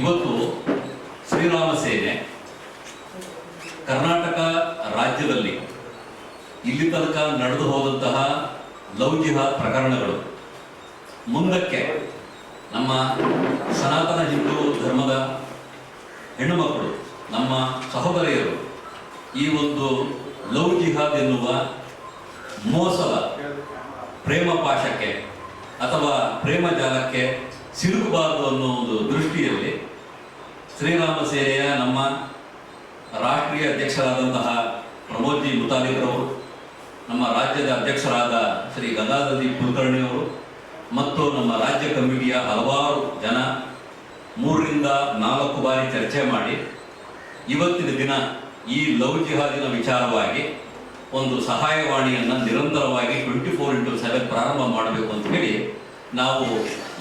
ಇವತ್ತು ಶ್ರೀರಾಮ ಸೇನೆ ಕರ್ನಾಟಕ ರಾಜ್ಯದಲ್ಲಿ ಇಲ್ಲಿ ತನಕ ನಡೆದು ಹೋದಂತಹ ಲವ್ ಪ್ರಕರಣಗಳು. ಮುಂದಕ್ಕೆ ನಮ್ಮ ಸನಾತನ ಹಿಂದೂ ಧರ್ಮದ ಹೆಣ್ಣುಮಕ್ಕಳು, ನಮ್ಮ ಸಹೋದರಿಯರು ಈ ಒಂದು ಲವ್ ಜಿಹಾದ್ ಎನ್ನುವ ಮೋಸದ ಪ್ರೇಮ ಪಾಶಕ್ಕೆ ಅಥವಾ ಪ್ರೇಮ ಜಾಲಕ್ಕೆ ಸಿಲುಕಬಾರದು ಅನ್ನೋ ಒಂದು ದೃಷ್ಟಿಯಲ್ಲಿ ಶ್ರೀರಾಮ ಸೇನೆಯ ನಮ್ಮ ರಾಷ್ಟ್ರೀಯ ಅಧ್ಯಕ್ಷರಾದಂತಹ ಪ್ರಮೋದ್ ಜಿ ಮುತಾಲಿಕ್ರವರು ನಮ್ಮ ರಾಜ್ಯದ ಅಧ್ಯಕ್ಷರಾದ ಶ್ರೀ ಗಂಗಾಧರಜಿ ಕುಲಕರ್ಣಿ ಅವರು ಮತ್ತು ನಮ್ಮ ರಾಜ್ಯ ಕಮಿಟಿಯ ಹಲವಾರು ಜನ ಮೂರರಿಂದ ನಾಲ್ಕು ಬಾರಿ ಚರ್ಚೆ ಮಾಡಿ ಇವತ್ತಿನ ದಿನ ಈ ಲವ್ ಜಿಹಾದಿನ ವಿಚಾರವಾಗಿ ಒಂದು ಸಹಾಯವಾಣಿಯನ್ನು ನಿರಂತರವಾಗಿ ಟ್ವೆಂಟಿ ಫೋರ್ ಇಂಟು ಸೆವೆನ್ ಪ್ರಾರಂಭ ಮಾಡಬೇಕು ಅಂತ ಹೇಳಿ ನಾವು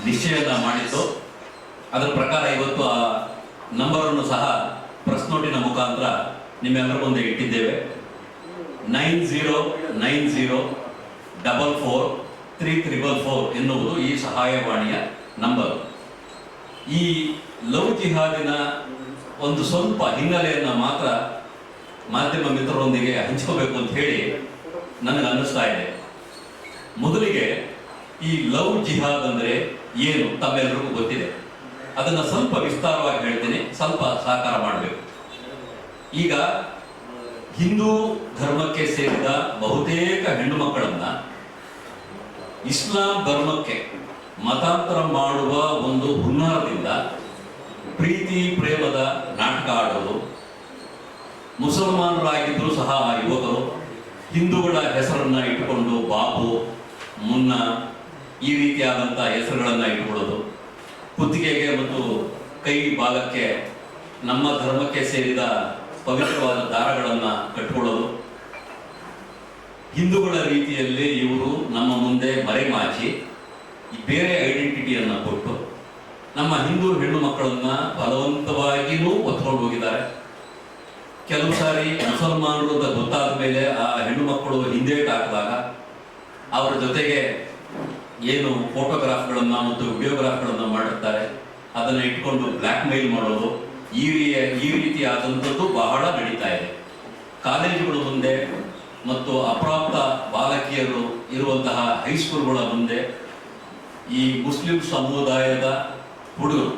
ನಿಶ್ಚಯನ ಮಾಡಿತ್ತು ಅದರ ಪ್ರಕಾರ ಇವತ್ತು ಆ ನಂಬರನ್ನು ಸಹ ಪ್ರೆಸ್ ನೋಟಿನ ಮುಖಾಂತರ ನಿಮ್ಮೆಲ್ಲರ ಮುಂದೆ ಇಟ್ಟಿದ್ದೇವೆ. Nine zero nine zero double four three triple four ಎನ್ನುವುದು ಈ ಸಹಾಯವಾಣಿಯ ನಂಬರ್. ಈ ಲವ್ ಜಿಹಾದಿನ ಒಂದು ಸ್ವಲ್ಪ ಹಿನ್ನೆಲೆಯನ್ನು ಮಾತ್ರ ಮಾಧ್ಯಮ ಮಿತ್ರರೊಂದಿಗೆ ಹಂಚ್ಕೋಬೇಕು ಅಂತ ಹೇಳಿ ನನಗೆ ಅನ್ನಿಸ್ತಾ ಇದೆ. ಮೊದಲಿಗೆ ಈ ಲವ್ ಜಿಹಾದ್ ಅಂದ್ರೆ ಏನು ತಮ್ಮೆಲ್ಲರಿಗೂ ಗೊತ್ತಿದೆ? ಅದನ್ನ ಸ್ವಲ್ಪ ವಿಸ್ತಾರವಾಗಿ ಹೇಳ್ತೇನೆ, ಸ್ವಲ್ಪ ಸಹಕಾರ ಮಾಡಬೇಕು. ಈಗ ಹಿಂದೂ ಧರ್ಮಕ್ಕೆ ಸೇರಿದ ಬಹುತೇಕ ಹೆಣ್ಣು ಮಕ್ಕಳನ್ನ ಇಸ್ಲಾಂ ಧರ್ಮಕ್ಕೆ ಮತಾಂತರ ಮಾಡುವ ಒಂದು ಹುನ್ನಾರದಿಂದ ಪ್ರೀತಿ ಪ್ರೇಮದ ನಾಟಕ ಆಡೋದು ಮುಸಲ್ಮಾನರಾಗಿದ್ದರೂ ಸಹ ಆ ಯುವಕರು ಹಿಂದೂಗಳ ಹೆಸರನ್ನ ಇಟ್ಟುಕೊಂಡು ಬಾಬು, ಮುನ್ನ ಈ ರೀತಿಯಾದಂಥ ಹೆಸರುಗಳನ್ನು ಇಟ್ಕೊಳ್ಳೋದು. ಕುತ್ತಿಗೆಗೆ ಮತ್ತು ಕೈ ಭಾಗಕ್ಕೆ ನಮ್ಮ ಧರ್ಮಕ್ಕೆ ಸೇರಿದ ಪವಿತ್ರವಾದ ದಾರಗಳನ್ನು ಕಟ್ಕೊಳ್ಳೋದು. ಹಿಂದೂಗಳ ರೀತಿಯಲ್ಲಿ ಇವರು ನಮ್ಮ ಮುಂದೆ ಮರೆಮಾಚಿ ಬೇರೆ ಐಡೆಂಟಿಟಿಯನ್ನು ಕೊಟ್ಟು ನಮ್ಮ ಹಿಂದೂ ಹೆಣ್ಣು ಮಕ್ಕಳನ್ನ ಬಲವಂತವಾಗಿಯೂ ಹೊತ್ಕೊಂಡು ಹೋಗಿದ್ದಾರೆ. ಕೆಲವು ಸಾರಿ ಮುಸಲ್ಮಾನರು ಗೊತ್ತಾದ ಮೇಲೆ ಆ ಹೆಣ್ಣು ಮಕ್ಕಳು ಹಿಂದೇಟ್ ಹಾಕಿದಾಗ, ಅವರ ಜೊತೆಗೆ ಏನು ಫೋಟೋಗ್ರಾಫ್ಗಳನ್ನು ಮತ್ತು ವಿಡಿಯೋಗ್ರಾಫ್ಗಳನ್ನು ಮಾಡಿರ್ತಾರೆ ಅದನ್ನು ಇಟ್ಕೊಂಡು ಬ್ಲ್ಯಾಕ್ ಮೇಲ್ ಮಾಡೋದು, ಈ ಈ ಈ ರೀತಿಯಾದಂಥದ್ದು ಬಹಳ ನಡೀತಾ ಇದೆ. ಕಾಲೇಜುಗಳ ಮುಂದೆ ಮತ್ತು ಅಪ್ರಾಪ್ತ ಬಾಲಕಿಯರು ಇರುವಂತಹ ಹೈಸ್ಕೂಲ್ಗಳ ಮುಂದೆ ಈ ಮುಸ್ಲಿಂ ಸಮುದಾಯದ ಹುಡುಗರು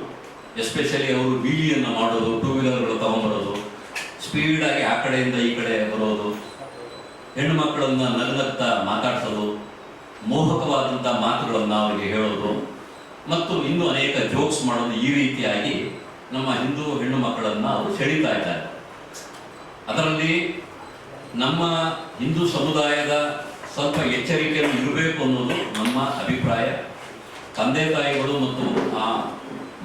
ಎಸ್ಪೆಷಲಿ ಅವರು ಬೀಳಿಯನ್ನು ಮಾಡೋದು ಟೂ ವೀಲರ್ಗಳು ತಗೊಂಬರೋದು ಸ್ಪೀಡಾಗಿ ಆ ಕಡೆಯಿಂದ ಈ ಕಡೆ ಬರೋದು, ಹೆಣ್ಣು ಮಕ್ಕಳನ್ನು ನಗನಗ್ತಾ ಮಾತಾಡ್ಸೋದು ಮೋಹಕವಾದಂಥ ಮಾತುಗಳನ್ನು ಅವರಿಗೆ ಹೇಳೋದು ಮತ್ತು ಇನ್ನೂ ಅನೇಕ ಜೋಕ್ಸ್ ಮಾಡೋದು ಈ ರೀತಿಯಾಗಿ ನಮ್ಮ ಹಿಂದೂ ಹೆಣ್ಣು ಮಕ್ಕಳನ್ನು ಅವರು ಸೆಳೀತಾ ಇದ್ದಾರೆ. ಅದರಲ್ಲಿ ನಮ್ಮ ಹಿಂದೂ ಸಮುದಾಯದ ಸ್ವಲ್ಪ ಎಚ್ಚರಿಕೆಯನ್ನು ಇರಬೇಕು ಅನ್ನೋದು ನಮ್ಮ ಅಭಿಪ್ರಾಯ. ತಂದೆ ತಾಯಿಗಳು ಮತ್ತು ಆ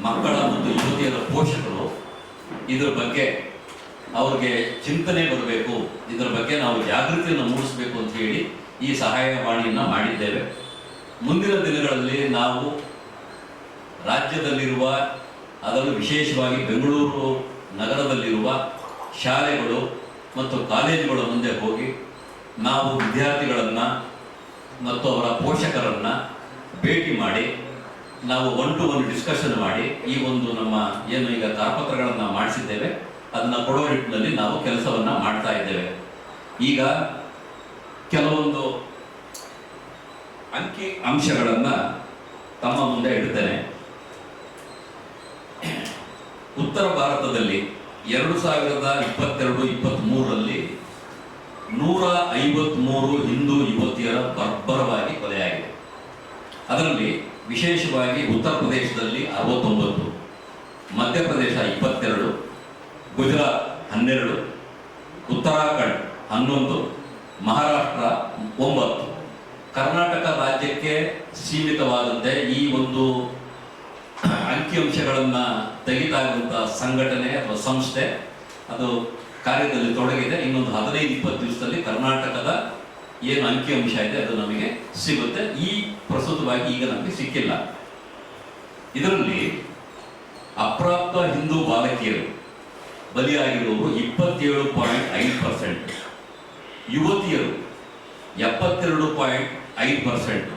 ಮಕ್ಕಳ ಮತ್ತು ಯುವತಿಯರ ಪೋಷಕರು ಇದರ ಬಗ್ಗೆ ಅವ್ರಿಗೆ ಚಿಂತನೆ ಬರಬೇಕು. ಇದರ ಬಗ್ಗೆ ನಾವು ಜಾಗೃತಿಯನ್ನು ಮೂಡಿಸಬೇಕು ಅಂತ ಹೇಳಿ ಈ ಸಹಾಯವಾಣಿಯನ್ನು ಮಾಡಿದ್ದೇವೆ. ಮುಂದಿನ ದಿನಗಳಲ್ಲಿ ನಾವು ರಾಜ್ಯದಲ್ಲಿರುವ ಅದರಲ್ಲೂ ವಿಶೇಷವಾಗಿ ಬೆಂಗಳೂರು ನಗರದಲ್ಲಿರುವ ಶಾಲೆಗಳು ಮತ್ತು ಕಾಲೇಜುಗಳ ಮುಂದೆ ಹೋಗಿ ನಾವು ವಿದ್ಯಾರ್ಥಿಗಳನ್ನು ಮತ್ತು ಅವರ ಪೋಷಕರನ್ನು ಭೇಟಿ ಮಾಡಿ, ನಾವು ಒನ್ ಟು ಒನ್ ಡಿಸ್ಕಷನ್ ಮಾಡಿ ಈ ಒಂದು ನಮ್ಮ ಏನು ಈಗ ಕರಪತ್ರಗಳನ್ನು ಮಾಡಿಸಿದ್ದೇವೆ. ಅದನ್ನು ಕೊಡೋ ನಿಟ್ಟಿನಲ್ಲಿ ನಾವು ಕೆಲಸವನ್ನು ಮಾಡ್ತಾ ಇದ್ದೇವೆ. ಈಗ ಕೆಲವೊಂದು ಅಂಕಿ ಅಂಶಗಳನ್ನು ತಮ್ಮ ಮುಂದೆ ಇಡ್ತೇನೆ. ಉತ್ತರ ಭಾರತದಲ್ಲಿ ಎರಡು ಸಾವಿರದ ಇಪ್ಪತ್ತೆರಡು ಇಪ್ಪತ್ತ್ ಮೂರರಲ್ಲಿ ನೂರ ಐವತ್ಮೂರು ಹಿಂದೂ ಯುವತಿಯರ ಬರ್ಬರವಾಗಿ ಕೊಲೆಯಾಗಿದೆ. ಅದರಲ್ಲಿ ವಿಶೇಷವಾಗಿ ಉತ್ತರ ಪ್ರದೇಶದಲ್ಲಿ ಅರವತ್ತೊಂಬತ್ತು, ಮಧ್ಯಪ್ರದೇಶ ಇಪ್ಪತ್ತೆರಡು, ಗುಜರಾತ್ ಹನ್ನೆರಡು, ಉತ್ತರಾಖಂಡ್ ಹನ್ನೊಂದು ಮಹಾರಾಷ್ಟ್ರ ಒಂಬತ್ತು. ಕರ್ನಾಟಕ ರಾಜ್ಯಕ್ಕೆ ಸೀಮಿತವಾದಂತೆ ಈ ಒಂದು ಅಂಕಿಅಂಶಗಳನ್ನು ತೆಗಿತಾ ಸಂಘಟನೆ ಅಥವಾ ಸಂಸ್ಥೆ ಅದು ಕಾರ್ಯದಲ್ಲಿ ತೊಡಗಿದೆ. ಇನ್ನೊಂದು ಹದಿನೈದು, ಇಪ್ಪತ್ತು ದಿವಸದಲ್ಲಿ ಕರ್ನಾಟಕದ ಏನು ಅಂಕಿಅಂಶ ಇದೆ ಅದು ನಮಗೆ ಸಿಗುತ್ತೆ. ಈ ಪ್ರಸ್ತುತವಾಗಿ ಈಗ ನಮಗೆ ಸಿಕ್ಕಿಲ್ಲ. ಇದರಲ್ಲಿ ಅಪ್ರಾಪ್ತ ಹಿಂದೂ ಬಾಲಕಿಯರು, ಬಲಿಯಾಗಿರುವವರು ಇಪ್ಪತ್ತೇಳು ಪಾಯಿಂಟ್ ಐದು ಪರ್ಸೆಂಟ್. ಯುವತಿಯರು ಎಪ್ಪತ್ತೆರಡು ಪಾಯಿಂಟ್ ಐದು ಪರ್ಸೆಂಟ್.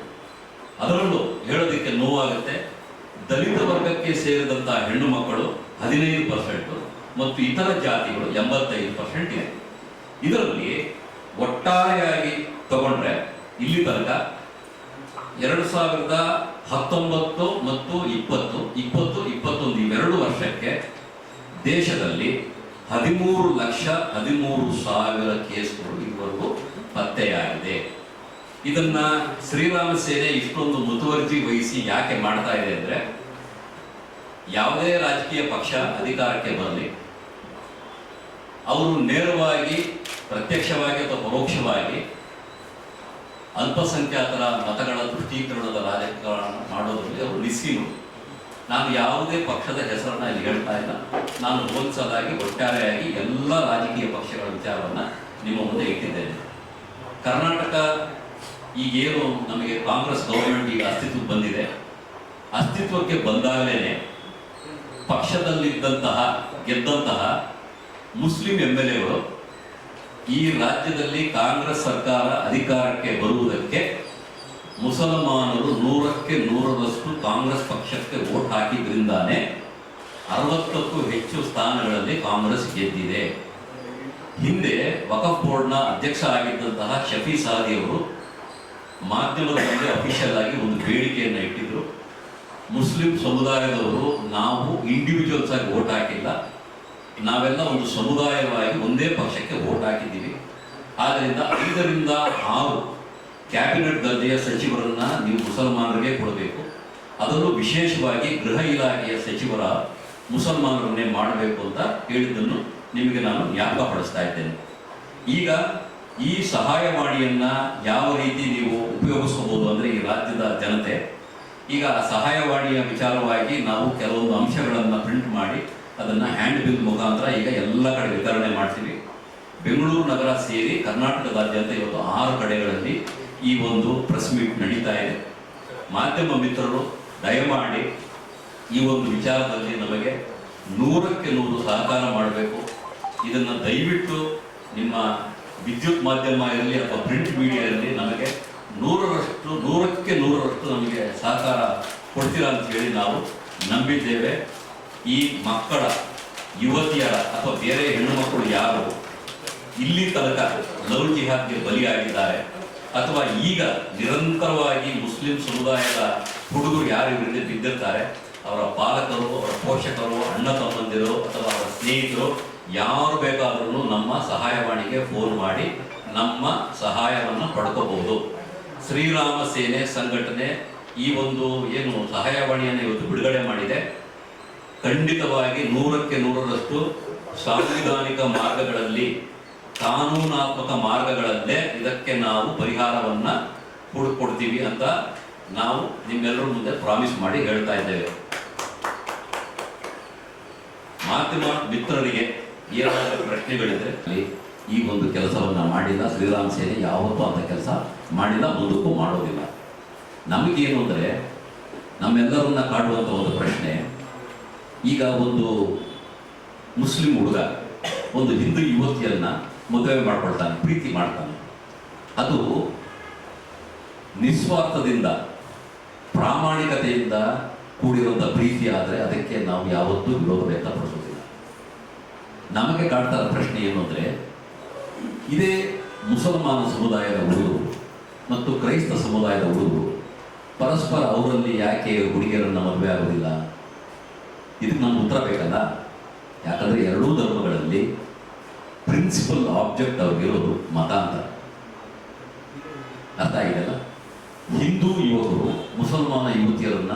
ಅದರಲ್ಲೂ ಹೇಳೋದಕ್ಕೆ ನೋವಾಗುತ್ತೆ. ದಲಿತ ವರ್ಗಕ್ಕೆ ಸೇರಿದಂಥ ಹೆಣ್ಣು ಮಕ್ಕಳು ಹದಿನೈದು ಪರ್ಸೆಂಟು ಮತ್ತು ಇತರ ಜಾತಿಗಳು ಎಂಬತ್ತೈದು ಪರ್ಸೆಂಟ್ ಇದೆ. ಇದರಲ್ಲಿ ಒಟ್ಟಾರೆಯಾಗಿ ತಗೊಂಡ್ರೆ ಇಲ್ಲಿ ತನಕ ಎರಡು ಸಾವಿರದ ಹತ್ತೊಂಬತ್ತು ಮತ್ತು ಇಪ್ಪತ್ತು ಇಪ್ಪತ್ತು, ಇಪ್ಪತ್ತೊಂದು ಇವೆರಡು ವರ್ಷಕ್ಕೆ ದೇಶದಲ್ಲಿ ಹದಿಮೂರು ಲಕ್ಷ ಹದಿಮೂರು ಸಾವಿರ ಕೇಸ್ಗಳು ಇವರೆಗೂ ಪತ್ತೆಯಾಗಿದೆ. ಇದನ್ನ ಶ್ರೀರಾಮ ಸೇನೆ ಇಷ್ಟೊಂದು ಮುತುವರ್ಜಿ ವಹಿಸಿ ಯಾಕೆ ಮಾಡ್ತಾ ಇದೆ ಅಂದ್ರೆ, ಯಾವುದೇ ರಾಜಕೀಯ ಪಕ್ಷ ಅಧಿಕಾರಕ್ಕೆ ಬರಲಿ, ಅವರು ನೇರವಾಗಿ, ಪ್ರತ್ಯಕ್ಷವಾಗಿ ಅಥವಾ ಪರೋಕ್ಷವಾಗಿ ಅಲ್ಪಸಂಖ್ಯಾತರ ಮತಗಳ ದೃಷ್ಟೀಕರಣದ ರಾಜಕಾರಣ ಮಾಡೋದ್ರಲ್ಲಿ ಅವರು ನಿಸ್ಸೀಮರು ನಾನು ಯಾವುದೇ ಪಕ್ಷದ ಹೆಸರನ್ನ ಇಲ್ಲಿ ಹೇಳ್ತಾ ಇಲ್ಲ. ನಾನು ಹೋಲ್ಸದಾಗಿ ಒಟ್ಟಾರೆಯಾಗಿ ಎಲ್ಲ ರಾಜಕೀಯ ಪಕ್ಷಗಳ ವಿಚಾರವನ್ನ ನಿಮ್ಮ ಮುಂದೆ ಇಟ್ಟಿದ್ದೇನೆ. ಕರ್ನಾಟಕ ಈಗೇನು ನಮಗೆ ಕಾಂಗ್ರೆಸ್ ಗೌರ್ಮೆಂಟ್ ಈಗ ಅಸ್ತಿತ್ವಕ್ಕೆ ಬಂದಿದೆ. ಅಸ್ತಿತ್ವಕ್ಕೆ ಬಂದಾಗಲೇ ಪಕ್ಷದಲ್ಲಿದ್ದಂತಹ, ಗೆದ್ದಂತಹ ಮುಸ್ಲಿಂ ಎಂ ಈ ರಾಜ್ಯದಲ್ಲಿ ಕಾಂಗ್ರೆಸ್ ಸರ್ಕಾರ ಅಧಿಕಾರಕ್ಕೆ ಬರುವುದಕ್ಕೆ ಮುಸಲ್ಮಾನರು ನೂರಕ್ಕೆ ನೂರರಷ್ಟು ಕಾಂಗ್ರೆಸ್ ಪಕ್ಷಕ್ಕೆ ವೋಟ್ ಹಾಕಿದ್ರಿಂದಾನೇ ಅರವತ್ತಕ್ಕೂ ಹೆಚ್ಚು ಸ್ಥಾನಗಳಲ್ಲಿ ಕಾಂಗ್ರೆಸ್ ಗೆದ್ದಿದೆ. ಹಿಂದೆ ವಕಫ್ ಬೋರ್ಡ್ನ ಅಧ್ಯಕ್ಷ ಆಗಿದ್ದಂತಹ ಶಫಿ ಸಾದಿ ಅವರು ಮಾಧ್ಯಮದ ಮುಂದೆ ಅಫಿಷಿಯಲ್ ಆಗಿ ಒಂದು ಬೇಡಿಕೆಯನ್ನು ಇಟ್ಟಿದ್ರು. ಮುಸ್ಲಿಂ ಸಮುದಾಯದವರು ನಾವು ಇಂಡಿವಿಜುವಲ್ಸ್ ಆಗಿ ವೋಟ್ ಹಾಕಿಲ್ಲ. ನಾವೆಲ್ಲ ಒಂದು ಸಮುದಾಯವಾಗಿ ಒಂದೇ ಪಕ್ಷಕ್ಕೆ ವೋಟ್ ಹಾಕಿದ್ದೀವಿ. ಆದ್ದರಿಂದ ಐದರಿಂದ ಆರು ಕ್ಯಾಬಿನೆಟ್ ದರ್ಜೆಯ ಸಚಿವರನ್ನ ನೀವು ಮುಸಲ್ಮಾನರಿಗೆ ಕೊಡಬೇಕು. ಅದರಲ್ಲೂ ವಿಶೇಷವಾಗಿ ಗೃಹ ಇಲಾಖೆಯ ಸಚಿವರ ಮುಸಲ್ಮಾನರನ್ನೇ ಮಾಡಬೇಕು ಅಂತ ಹೇಳಿದ್ದನ್ನು ನಿಮಗೆ ನಾನು ಜ್ಞಾಪಕಪಡಿಸ್ತಾ ಇದ್ದೇನೆ. ಈಗ ಈ ಸಹಾಯವಾಣಿಯನ್ನು ಯಾವ ರೀತಿ ನೀವು ಉಪಯೋಗಿಸಬಹುದು ಅಂದ್ರೆ ಈ ರಾಜ್ಯದ ಜನತೆ, ಈಗ ಸಹಾಯವಾಣಿಯ ವಿಚಾರವಾಗಿ ನಾವು ಕೆಲವೊಂದು ಅಂಶಗಳನ್ನು ಪ್ರಿಂಟ್ ಮಾಡಿ ಅದನ್ನ ಹ್ಯಾಂಡ್ ಬಿಲ್ ಮುಖಾಂತರ ಈಗ ಎಲ್ಲ ಕಡೆ ವಿತರಣೆ ಮಾಡ್ತೀವಿ. ಬೆಂಗಳೂರು ನಗರ ಸೇರಿ ಕರ್ನಾಟಕದಾದ್ಯಂತ ಇವತ್ತು ಆರು ಕಡೆಗಳಲ್ಲಿ ಈ ಒಂದು ಪ್ರೆಸ್ ಮೀಟ್ ನಡೀತಾ ಇದೆ. ಮಾಧ್ಯಮ ಮಿತ್ರರು, ದಯಮಾಡಿ ಈ ಒಂದು ವಿಚಾರದಲ್ಲಿ ನಮಗೆ ನೂರಕ್ಕೆ ನೂರು ಸಹಕಾರ ಮಾಡಬೇಕು. ಇದನ್ನು ದಯವಿಟ್ಟು ನಿಮ್ಮ ವಿದ್ಯುತ್ ಮಾಧ್ಯಮ ಇರಲಿ ಅಥವಾ ಪ್ರಿಂಟ್ ಮೀಡಿಯಾ ಇರಲಿ ನಮಗೆ ನೂರರಷ್ಟು, ನೂರಕ್ಕೆ ನೂರರಷ್ಟು ನಮಗೆ ಸಹಕಾರ ಕೊಡ್ತೀರಾ ಅಂತ ಹೇಳಿ ನಾವು ನಂಬಿದ್ದೇವೆ. ಈ ಮಕ್ಕಳ, ಯುವತಿಯರ ಅಥವಾ ಬೇರೆ ಹೆಣ್ಣು ಮಕ್ಕಳು ಯಾರು, ಇಲ್ಲಿ ತನಕ ಲವ್ ಜಿಹಾದ್ಗೆ ಬಲಿಯಾಗಿದ್ದಾರೆ. ಅಥವಾ ಈಗ ನಿರಂತರವಾಗಿ ಮುಸ್ಲಿಂ ಸಮುದಾಯದ ಹುಡುಗರು ಯಾರು ಇವರಿಂದ ಬಿದ್ದಿರ್ತಾರೆ, ಅವರ ಪಾಲಕರು, ಅವರ ಪೋಷಕರು, ಅಣ್ಣ ತಮ್ಮಂದಿರು ಅಥವಾ ಅವರ ಸ್ನೇಹಿತರು, ಯಾರು ಬೇಕಾದ್ರೂ ನಮ್ಮ ಸಹಾಯವಾಣಿಗೆ ಫೋನ್ ಮಾಡಿ ನಮ್ಮ ಸಹಾಯವನ್ನು ಪಡ್ಕೋಬಹುದು. ಶ್ರೀರಾಮ ಸೇನೆ ಸಂಘಟನೆ ಈ ಒಂದು ಏನು ಸಹಾಯವಾಣಿಯನ್ನು ಇವತ್ತು ಬಿಡುಗಡೆ ಮಾಡಿದೆ. ಖಂಡಿತವಾಗಿ ನೂರಕ್ಕೆ ನೂರರಷ್ಟು ಸಾಂವಿಧಾನಿಕ ಮಾರ್ಗಗಳಲ್ಲಿ ಕಾನೂನಾತ್ಮಕ ಮಾರ್ಗಗಳಲ್ಲೇ ಇದಕ್ಕೆ ನಾವು ಪರಿಹಾರವನ್ನ ಹುಡುಕೊಡ್ತೀವಿ ಅಂತ ನಾವು ನಿಮ್ಮೆಲ್ಲರ ಮುಂದೆ ಪ್ರಾಮಿಸ್ ಮಾಡಿ ಹೇಳ್ತಾ ಇದ್ದೇವೆ. ಮಾಧ್ಯಮ ಮಿತ್ರರಿಗೆ ಏನಾದರೂ ಪ್ರಶ್ನೆಗಳಿದ್ರೆ ಈ ಒಂದು ಕೆಲಸವನ್ನ ಮಾಡಿಲ್ಲ, ಶ್ರೀರಾಮ್ ಸೇನೆ ಯಾವತ್ತೂ ಅಂತ ಕೆಲಸ ಮಾಡಿಲ್ಲ, ಮುಂದಕ್ಕೂ ಮಾಡೋದಿಲ್ಲ. ನಮಗೇನು ಅಂದರೆ ನಮ್ಮೆಲ್ಲರನ್ನ ಕಾಡುವಂಥ ಒಂದು ಪ್ರಶ್ನೆ, ಈಗ ಒಂದು ಮುಸ್ಲಿಂ ಹುಡುಗ, ಒಂದು ಹಿಂದೂ ಯುವತಿಯನ್ನ ಮದುವೆ ಮಾಡ್ಕೊಳ್ತಾನೆ, ಪ್ರೀತಿ ಮಾಡ್ತಾನೆ. ಅದು ನಿಸ್ವಾರ್ಥದಿಂದ, ಪ್ರಾಮಾಣಿಕತೆಯಿಂದ ಕೂಡಿರುವಂಥ ಪ್ರೀತಿ ಆದರೆ ಅದಕ್ಕೆ ನಾವು ಯಾವತ್ತೂ ವಿರೋಧ ವ್ಯಕ್ತಪಡಿಸೋದಿಲ್ಲ ನಮಗೆ ಕಾಡ್ತಾ ಪ್ರಶ್ನೆ ಏನು ಅಂದರೆ, ಇದೇ ಮುಸಲ್ಮಾನ ಸಮುದಾಯದ ಹುಡುಗರು ಮತ್ತು ಕ್ರೈಸ್ತ ಸಮುದಾಯದ ಹುಡುಗರು ಪರಸ್ಪರ ಅವರಲ್ಲಿ ಯಾಕೆ ಹುಡುಗಿಯರನ್ನು ಮದುವೆ ಆಗೋದಿಲ್ಲ? ಇದಕ್ಕೆ ನಮ್ಗೆ ಉತ್ತರ ಬೇಕಲ್ಲ. ಯಾಕಂದರೆ ಎರಡೂ ಧರ್ಮಗಳಲ್ಲಿ ಪ್ರಿನ್ಸಿಪಲ್ ಆಬ್ಜೆಕ್ಟ್ ಅವ್ರಿಗಿರೋದು ಮತಾಂತರ ಅರ್ಥ ಆಗಿದೆಲ್ಲ ಹಿಂದೂ ಯುವಕರು, ಮುಸಲ್ಮಾನ ಯುವತಿಯರನ್ನ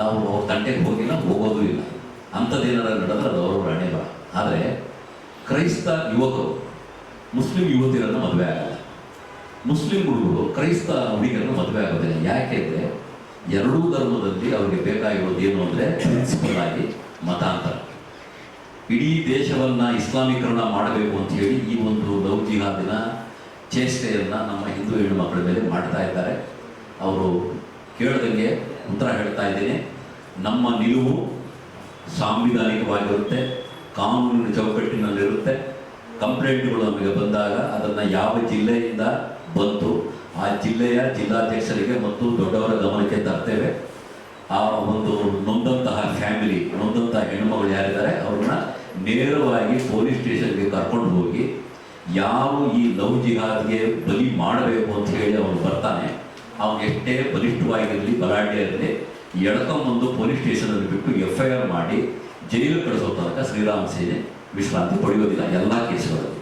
ನಾವು ಅವ್ರ ತಂಟೆಗೆ ಹೋಗಿಲ್ಲ, ಹೋಗೋದು ಇಲ್ಲ. ಅಂಥದ್ದೇನಾರ ನಡೆದ್ರೆ ಅದು ಅವರು ಹಣೆ ಬರ ಆದರೆ ಕ್ರೈಸ್ತ ಯುವಕರು, ಮುಸ್ಲಿಂ ಯುವತಿಯರನ್ನು ಮದುವೆ ಆಗಲ್ಲ. ಮುಸ್ಲಿಂ ಹುಡುಗರು ಕ್ರೈಸ್ತ ಹುಡುಗಿಯರನ್ನು ಮದುವೆ ಆಗೋದಿಲ್ಲ. ಯಾಕೆ ಅಂದರೆ ಎರಡೂ ಧರ್ಮದಲ್ಲಿ ಅವರಿಗೆ ಬೇಕಾಗಿರೋದು ಏನು ಅಂದರೆ ಪ್ರಿನ್ಸಿಪಲ್ ಆಗಿ ಮತಾಂತರ ಇಡೀ ದೇಶವನ್ನು ಇಸ್ಲಾಮೀಕರಣ ಮಾಡಬೇಕು ಅಂತ ಹೇಳಿ ಈ ಒಂದು ಲವ್ ಚೇಷ್ಟೆಯನ್ನ ನಮ್ಮ ಹಿಂದೂ ಹೆಣ್ಣು ಮಕ್ಕಳ ಮೇಲೆ ಮಾಡ್ತಾ ಇದ್ದಾರೆ. ಅವರು ಕೇಳ್ದಂಗೆ ಉತ್ತರ ಹೇಳ್ತಾ ಇದ್ದೀನಿ. ನಮ್ಮ ನಿಲುವು ಸಾಂವಿಧಾನಿಕವಾಗಿರುತ್ತೆ, ಕಾನೂನಿನ ಚೌಕಟ್ಟಿನಲ್ಲಿರುತ್ತೆ. ಕಂಪ್ಲೇಂಟ್ಗಳು ನಮಗೆ ಬಂದಾಗ ಅದನ್ನು ಯಾವ ಜಿಲ್ಲೆಯಿಂದ ಬಂತು, ಆ ಜಿಲ್ಲೆಯ ಜಿಲ್ಲಾಧ್ಯಕ್ಷರಿಗೆ ಮತ್ತು ದೊಡ್ಡವರ ಗಮನಕ್ಕೆ ತರ್ತೇವೆ. ಆ ಒಂದು ನೊಂದಂತಹ ಫ್ಯಾಮಿಲಿ ನೊಂದಂತಹ ಹೆಣ್ಮಗಳು ಯಾರಿದ್ದಾರೆ, ಅವ್ರನ್ನ ನೇರವಾಗಿ ಪೊಲೀಸ್ ಸ್ಟೇಷನ್ಗೆ ಕರ್ಕೊಂಡು ಹೋಗಿ ಯಾವ ಈ ಲವ್ ಜಿಹಾದ್ಗೆ ಬಲಿ ಮಾಡಬೇಕು ಅಂತ ಹೇಳಿ ಅವನು ಬರ್ತಾನೆ. ಅವನು ಎಷ್ಟೇ ಬಲಿಷ್ಠವಾಗಿರಲಿ, ಬಲಾಢ್ಯ ಇರಲಿ ಎಳ್ಕೊಂಬಂದು ಪೊಲೀಸ್ ಸ್ಟೇಷನಲ್ಲಿ ಬಿಟ್ಟು ಎಫ್ ಐ ಆರ್ ಮಾಡಿ ಜೈಲು ಕಳಿಸೋ ತನಕ ಶ್ರೀರಾಮ್ ಸೇನೆ ವಿಶ್ರಾಂತಿ ಪಡೆಯೋದಿಲ್ಲ, ಎಲ್ಲ ಕೇಸುಗಳಲ್ಲಿ.